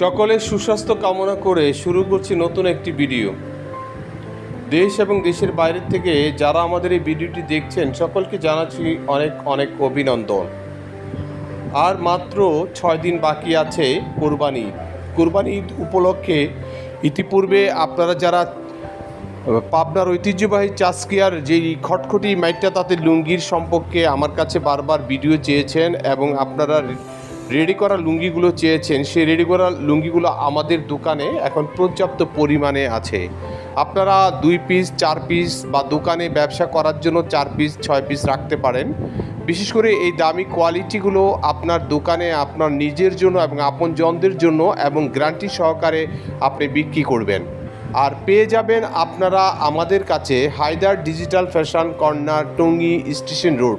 সকলের সুস্বাস্থ্য কামনা করে শুরু করছি নতুন একটি ভিডিও। দেশ এবং দেশের বাইরের থেকে যারা আমাদের এই ভিডিওটি দেখছেন, সকলকে জানাচ্ছি অনেক অনেক অভিনন্দন। আর মাত্র ছয় দিন বাকি আছে কোরবানি। কোরবানি ঈদ উপলক্ষে ইতিপূর্বে আপনারা যারা পাবনার ঐতিহ্যবাহী চাষকিয়ার যেই খটখটি মাইটটা, তাতে লুঙ্গির সম্পর্কে আমার কাছে বারবার ভিডিও চেয়েছেন এবং আপনারা রেডি করা লুঙ্গিগুলো চেয়েছেন। সেই রেডি করা লুঙ্গিগুলো আমাদের দোকানে এখন পর্যাপ্ত পরিমাণে আছে। আপনারা দুই পিস, চার পিস বা দোকানে ব্যবসা করার জন্য চার পিস, ছয় পিস রাখতে পারেন। বিশেষ করে এই দামি কোয়ালিটিগুলো আপনার দোকানে, আপনার নিজের জন্য এবং আপনজনদের জন্য এবং গ্যারান্টি সহকারে আপনি বিক্রি করবেন। আর পেয়ে যাবেন আপনারা আমাদের কাছে Haidar digital fashion corner, Tongi station road.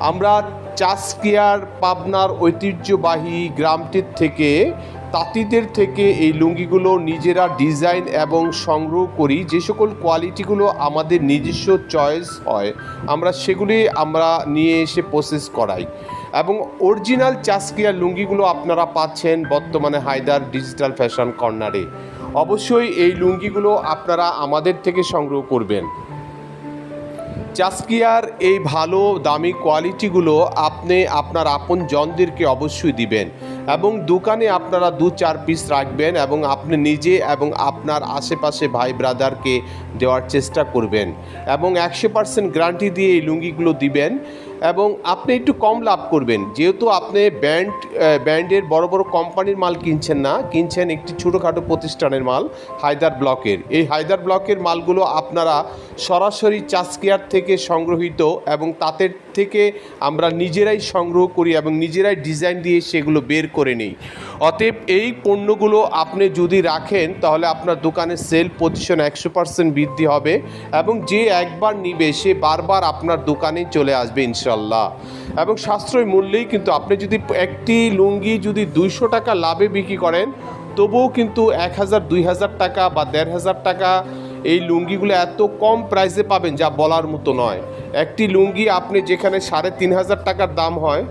আমরা চাষকিয়ার পাবনার ঐতিহ্যবাহী গ্রামটির থেকে, তাঁতিদের থেকে এই লুঙ্গিগুলো নিজেরা ডিজাইন এবং সংগ্রহ করি। যে সকল কোয়ালিটিগুলো আমাদের নিজস্ব চয়েস হয়, আমরা সেগুলি আমরা নিয়ে এসে প্রসেস করাই। এবং অরিজিনাল চাষকিয়ার লুঙ্গিগুলো আপনারা পাচ্ছেন বর্তমানে হায়দার ডিজিটাল ফ্যাশন কর্নারে। অবশ্যই এই লুঙ্গিগুলো আপনারা আমাদের থেকে সংগ্রহ করবেন। চাস্কিয়ার এই ভালো, দামি কোয়ালিটিগুলো আপনি আপনার আপন জনদেরকে অবশ্যই দিবেন এবং দোকানে আপনারা দু চার পিস রাখবেন এবং আপনি নিজে এবং আপনার আশেপাশে ভাই ব্রাদারকে দেওয়ার চেষ্টা করবেন এবং একশো পার্সেন্ট গ্যারান্টি দিয়ে এই লুঙ্গিগুলো দিবেন। এবং আপনি একটু কম লাভ করবেন। যেহেতু আপনি ব্যান্ড ব্যান্ডের বড় বড় কোম্পানির মাল কিনছেন না, কিনছেন একটি ছোটোখাটো প্রতিষ্ঠানের মাল, হায়দার ব্লকের। এই হায়দার ব্লকের মালগুলো আপনারা সরাসরি চাষকিয়ার থেকে সংগ্রহীত এবং তাদের থেকে আমরা নিজেরাই সংগ্রহ করি এবং নিজেরাই ডিজাইন দিয়ে সেগুলো বের করে নিই। অতএব এই পণ্যগুলো আপনি যদি রাখেন, তাহলে আপনার দোকানের সেল পজিশন একশো পার্সেন্ট বৃদ্ধি হবে এবং যে একবার নিবে, সে বারবার আপনার দোকানে চলে আসবে ইনশাল্লাহ এবং সাশ্রয় মূল্যেই কিন্তু আপনি যদি একটি লুঙ্গি যদি দুইশো টাকা লাভে বিক্রি করেন, তবুও কিন্তু এক হাজার, দুই হাজার টাকা বা দেড় হাজার টাকা এই লুঙ্গিগুলো এত কম প্রাইসে পাবেন যা বলার মতো নয়। একটি লুঙ্গি আপনি যেখানে সাড়ে তিন হাজার টাকার দাম হয়,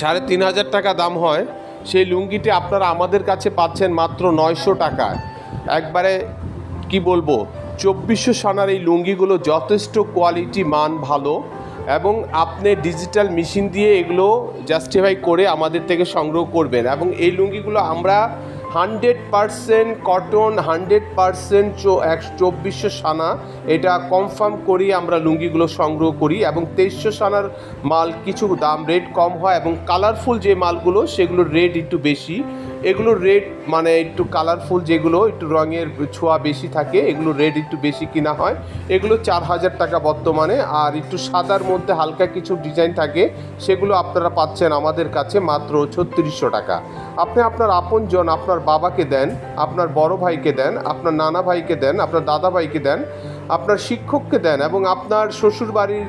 সাড়ে তিন হাজার টাকা দাম হয়, সেই লুঙ্গিটি আপনারা আমাদের কাছে পাচ্ছেন মাত্র নয়শো টাকায় একবারে কি বলব, চব্বিশশো সানার এই লুঙ্গিগুলো যথেষ্ট কোয়ালিটি মান ভালো। এবং আপনি ডিজিটাল মেশিন দিয়ে এগুলো জাস্টিফাই করে আমাদের থেকে সংগ্রহ করবেন। এবং এই লুঙ্গিগুলো আমরা hundred percent cotton hundred percent চব্বিশশো সানা, এটা কনফার্ম করি আমরা লুঙ্গিগুলো সংগ্রহ করি এবং তেইশশো সানার মাল কিছু দাম রেট কম হয় এবং কালারফুল যে মালগুলো সেগুলোর রেট একটু বেশি। এগুলোর রেট মানে একটু কালারফুল যেগুলো, একটু রঙের ছোঁয়া বেশি থাকে, এগুলো রেট একটু বেশি কিনা হয়। এগুলো চার হাজার টাকা বর্তমানে, আর একটু সাদার মধ্যে হালকা কিছু ডিজাইন থাকে, সেগুলো আপনারা পাচ্ছেন আমাদের কাছে মাত্র ছত্রিশশো টাকা। আপনি আপনার আপনজন, আপনার বাবাকে দেন, আপনার বড় ভাইকে দেন, আপনার নানা ভাইকে দেন, আপনার দাদা ভাইকে দেন আপনার শিক্ষককে দেন এবং আপনার শ্বশুর বাড়ির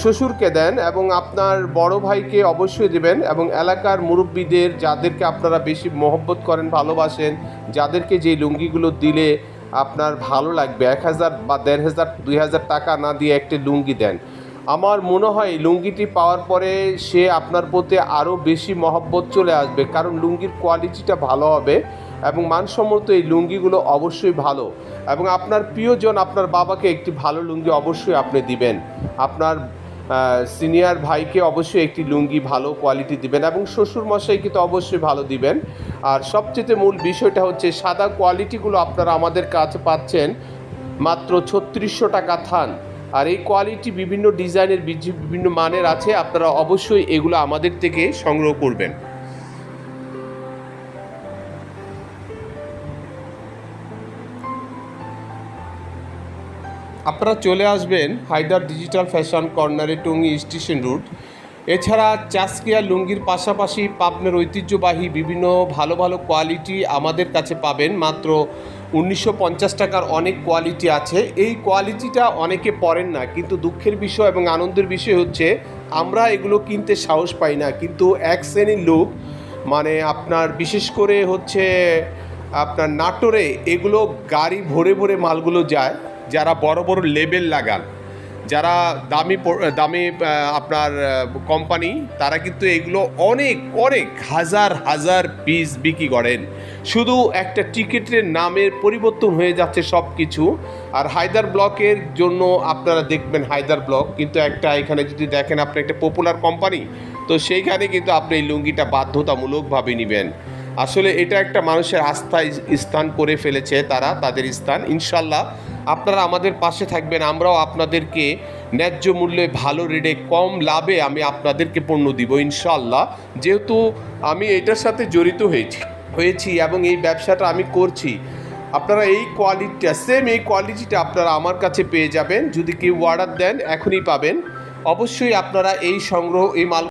শ্বশুরকে দেন এবং আপনার বড় ভাইকে অবশ্যই দেবেন এবং এলাকার মুরব্বীদের যাদেরকে আপনারা বেশি মহব্বত করেন, ভালোবাসেন, যাদেরকে যে লুঙ্গিগুলো দিলে আপনার ভালো লাগবে, এক হাজার বা দেড় হাজার, দুই হাজার টাকা না দিয়ে একটি লুঙ্গি দেন। আমার মনে হয় লুঙ্গিটি পাওয়ার পরে সে আপনার প্রতি আরও বেশি মহব্বত চলে আসবে, কারণ লুঙ্গির কোয়ালিটিটা ভালো হবে। এবং মানসম্মত এই লুঙ্গিগুলো অবশ্যই ভালো। এবং আপনার প্রিয়জন, আপনার বাবাকে একটি ভালো লুঙ্গি অবশ্যই আপনি দিবেন। আপনার সিনিয়র ভাইকে অবশ্যই একটি লুঙ্গি ভালো কোয়ালিটি দিবেন এবং শ্বশুর মশাইকে তো অবশ্যই ভালো দিবেন। আর সবচেয়ে মূল বিষয়টা হচ্ছে সাদা কোয়ালিটিগুলো আপনারা আমাদের কাছে পাচ্ছেন। মাত্র ছত্রিশশো টাকা থান। আর এই কোয়ালিটি বিভিন্ন ডিজাইনের বিভিন্ন মানের আছে, আপনারা অবশ্যই এগুলো আমাদের থেকে সংগ্রহ করবেন। আপনারা চলে আসবেন হায়দার ডিজিটাল ফ্যাশন কর্নারে টঙ্গী স্টেশন রুট। এছাড়া চাসকিয়া লুঙ্গির পাশাপাশি পাবনার ঐতিহ্যবাহী বিভিন্ন ভালো ভালো কোয়ালিটি আমাদের কাছে পাবেন। মাত্র উনিশশো পঞ্চাশ টাকার অনেক কোয়ালিটি আছে। এই কোয়ালিটিটা অনেকে পড়েন না, কিন্তু দুঃখের বিষয় এবং আনন্দের বিষয় হচ্ছে, আমরা এগুলো কিনতে সাহস পাই না। কিন্তু এক শ্রেণির লোক মানে আপনার বিশেষ করে হচ্ছে আপনার নাটোরে, এগুলো গাড়ি ভরে ভরে মালগুলো যায়। যারা বড় বড় লেবেল লাগান, যারা দামি দামি আপনার কোম্পানি তারা কিন্তু এগুলো অনেক অনেক হাজার হাজার পিস বিক্রি করেন। শুধু একটা টিকিটের নামের পরিবর্তন হয়ে যাচ্ছে সব কিছু আর হায়দার ব্লকের জন্য আপনারা দেখবেন হায়দার ব্লক, কিন্তু একটা এখানে যদি দেখেন আপনি একটা পপুলার কোম্পানি তো সেইখানে কিন্তু আপনি এই লুঙ্গিটা বাধ্যতামূলকভাবে নেবেন। আসলে এটা একটা মানুষের আস্থা স্থান করে ফেলেছে তারা, তাদের স্থান। ইনশাল্লাহ আপনারা আমাদের পাশে থাকবেন, আমরাও আপনাদেরকে ন্যায্য মূল্যে ভালো রেটে কম লাভে আমি আপনাদেরকে পণ্য দিব ইনশাল্লাহ যেহেতু আমি এটার সাথে জড়িত হয়েছি হয়েছি এবং এই ব্যবসাটা আমি করছি, আপনারা এই কোয়ালিটিটা সেম এই কোয়ালিটিটা আপনারা আমার কাছে পেয়ে যাবেন। যদি কেউ অর্ডার দেন, এখনই পাবেন। অবশ্যই আপনারা এই সংগ্রহ, এই মাল